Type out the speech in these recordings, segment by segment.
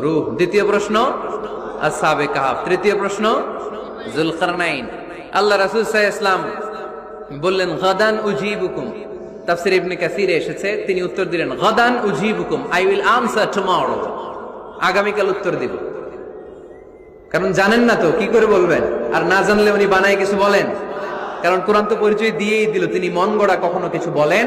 রূহ, দ্বিতীয় প্রশ্ন আসাবে তৃতীয় প্রশ্ন, জুলকারনাইন। আল্লাহ রাসূল ইসলাম বললেন, গাদান উজিবুকুম। তাফসীর ইবনে কাসিরে এসেছে, তিনি উত্তর দিলেন, গাদান উজিবুকুম, আই উইল আনসার টুমরো। আগামীকাল উত্তর দিব। কারণ জানেন না তো, কি করে বলবেন? আর না জানলে উনি বানায় কিছু বলেন? কারণ কোরআন তো পরিচয় দিয়েই দিল, তিনি মন গড়া কখনো কিছু বলেন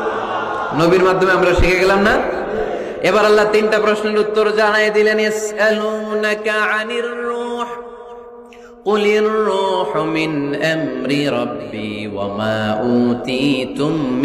নবীর মাধ্যমে আমরা শিখে গেলাম না এবার আল্লাহ তিনটা প্রশ্নের উত্তর জানাই দিলেন ইয়াসআলুনাকা আনির রূহ قل الروح من أمر ربي وما أوتيتم من